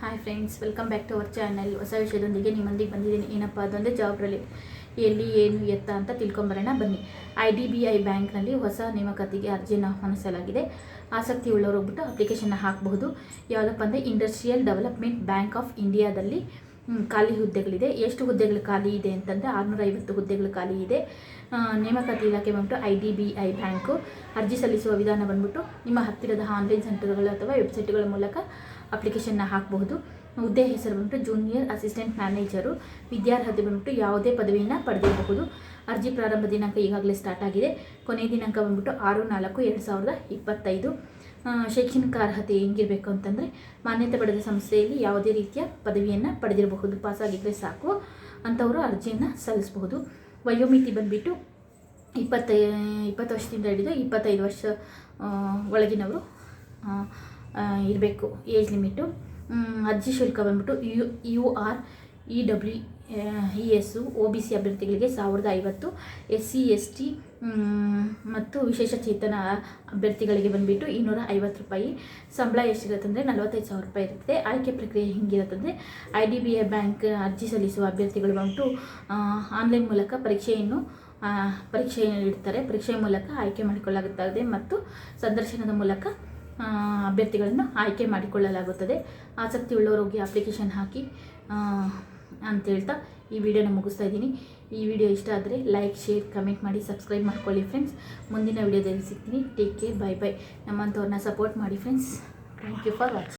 Hi friends welcome back to our channel ಹೊಸ ವಿಷಯದೊಂದಿಗೆ ನಿಮ್ಮೊಂದಿಗೆ ಬಂದಿದ್ದೀನಿ. ಏನಪ್ಪ ಜಾಬ್ ಜಾಬ್ರಲ್ಲಿ ಎಲ್ಲಿ, ಏನು, ಎತ್ತ ಅಂತ ತಿಳ್ಕೊಂಬರೋಣ ಬನ್ನಿ. ಐ ಡಿ ಬಿ ಐ ಬ್ಯಾಂಕ್ನಲ್ಲಿ ಹೊಸ ನೇಮಕಾತಿಗೆ ಅರ್ಜಿಯನ್ನು ಆಹ್ವಾನಿಸಲಾಗಿದೆ. ಆಸಕ್ತಿ ಉಳ್ಳವರು ಹೋಗ್ಬಿಟ್ಟು ಅಪ್ಲಿಕೇಶನ್ನ ಹಾಕಬಹುದು. ಯಾವುದಪ್ಪ ಅಂದರೆ ಇಂಡಸ್ಟ್ರಿಯಲ್ ಡೆವಲಪ್ಮೆಂಟ್ ಬ್ಯಾಂಕ್ ಆಫ್ ಇಂಡಿಯಾದಲ್ಲಿ ಖಾಲಿ ಹುದ್ದೆಗಳಿದೆ. ಎಷ್ಟು ಹುದ್ದೆಗಳು ಖಾಲಿ ಇದೆ ಅಂತಂದರೆ ಆರುನೂರ ಐವತ್ತು ಹುದ್ದೆಗಳು ಖಾಲಿ ಇದೆ. ನೇಮಕಾತಿ ಇಲಾಖೆ ಬಂದ್ಬಿಟ್ಟು I D B I bank ಅರ್ಜಿ ಸಲ್ಲಿಸುವ ವಿಧಾನ ಬಂದ್ಬಿಟ್ಟು ನಿಮ್ಮ ಹತ್ತಿರದ ಆನ್ಲೈನ್ ಸೆಂಟರ್ಗಳು ಅಥವಾ ವೆಬ್ಸೈಟ್ಗಳ ಮೂಲಕ ಅಪ್ಲಿಕೇಶನ್ನ ಹಾಕಬಹುದು. ಹುದ್ದೆ ಹೆಸರು ಬಂದ್ಬಿಟ್ಟು ಜೂನಿಯರ್ ಅಸಿಸ್ಟೆಂಟ್ ಮ್ಯಾನೇಜರು. ವಿದ್ಯಾರ್ಹತೆ ಬಂದ್ಬಿಟ್ಟು ಯಾವುದೇ ಪದವಿಯನ್ನು ಪಡೆದಿರಬಹುದು. ಅರ್ಜಿ ಪ್ರಾರಂಭ ದಿನಾಂಕ ಈಗಾಗಲೇ ಸ್ಟಾರ್ಟ್ ಆಗಿದೆ. ಕೊನೆಯ ದಿನಾಂಕ ಬಂದ್ಬಿಟ್ಟು ಆರು ನಾಲ್ಕು ಎರಡು ಸಾವಿರದ ಇಪ್ಪತ್ತೈದು. ಶೈಕ್ಷಣಿಕ ಅರ್ಹತೆ ಹೆಂಗಿರಬೇಕು ಅಂತಂದರೆ ಮಾನ್ಯತೆ ಪಡೆದ ಸಂಸ್ಥೆಯಲ್ಲಿ ಯಾವುದೇ ರೀತಿಯ ಪದವಿಯನ್ನು ಪಡೆದಿರಬಹುದು ಪಾಸಾಗಿದ್ದರೆ ಸಾಕು ಅಂಥವರು ಅರ್ಜಿಯನ್ನು ಸಲ್ಲಿಸಬಹುದು. ವಯೋಮಿತಿ ಬಂದುಬಿಟ್ಟು ಇಪ್ಪತ್ತೈ, ಇಪ್ಪತ್ತು ವರ್ಷದಿಂದ ಹಿಡಿದು ಇಪ್ಪತ್ತೈದು ವರ್ಷ ಒಳಗಿನವರು ಇರಬೇಕು. Age limit. ಅರ್ಜಿ ಶುಲ್ಕ ಬಂದ್ಬಿಟ್ಟು U U R E W E S O B C ಅಭ್ಯರ್ಥಿಗಳಿಗೆ ಸಾವಿರದ ಐವತ್ತು ಎಸ್ ಸಿ ಎಸ್ ಟಿ ಮತ್ತು ವಿಶೇಷ ಚೇತನ ಅಭ್ಯರ್ಥಿಗಳಿಗೆ ಬಂದುಬಿಟ್ಟು ಇನ್ನೂರ ಐವತ್ತು ರೂಪಾಯಿ. ಸಂಬಳ ಎಷ್ಟಿರುತ್ತೆ ಅಂದರೆ ನಲವತ್ತೈದು ಸಾವಿರ ರೂಪಾಯಿ ಇರುತ್ತೆ. ಆಯ್ಕೆ ಪ್ರಕ್ರಿಯೆ ಹಿಂಗಿರುತ್ತಂದರೆ I D B I bank ಅರ್ಜಿ ಸಲ್ಲಿಸುವ ಅಭ್ಯರ್ಥಿಗಳು ಬಂದು ಆನ್ಲೈನ್ ಮೂಲಕ ಪರೀಕ್ಷೆಯನ್ನು ಪರೀಕ್ಷೆಯನ್ನು ಇಡ್ತಾರೆ ಪರೀಕ್ಷೆಯ ಮೂಲಕ ಆಯ್ಕೆ ಮಾಡಿಕೊಳ್ಳಲಾಗುತ್ತದೆ ಮತ್ತು ಸಂದರ್ಶನದ ಮೂಲಕ ಅಭ್ಯರ್ಥಿಗಳನ್ನು ಆಯ್ಕೆ ಮಾಡಿಕೊಳ್ಳಲಾಗುತ್ತದೆ. ಆಸಕ್ತಿ ಉಳ್ಳವರೋಗಿ ಅಪ್ಲಿಕೇಶನ್ ಹಾಕಿ ಅಂತ ಹೇಳ್ತಾ ಈ ವಿಡಿಯೋನ ಮುಗಿಸ್ತಾ ಇದ್ದೀನಿ. ಈ ವಿಡಿಯೋ ಇಷ್ಟ ಆದರೆ ಲೈಕ್ ಶೇರ್ ಕಮೆಂಟ್ ಮಾಡಿ ಸಬ್ಸ್ಕ್ರೈಬ್ ಮಾಡ್ಕೊಳ್ಳಿ ಫ್ರೆಂಡ್ಸ್ ಮುಂದಿನ ವಿಡಿಯೋದಲ್ಲಿ ಸಿಗ್ತೀನಿ. ಟೇಕ್ ಕೇರ್ ಬೈ ಬೈ ನಮ್ಮಂಥವ್ರನ್ನ ಸಪೋರ್ಟ್ ಮಾಡಿ friends thank you for watching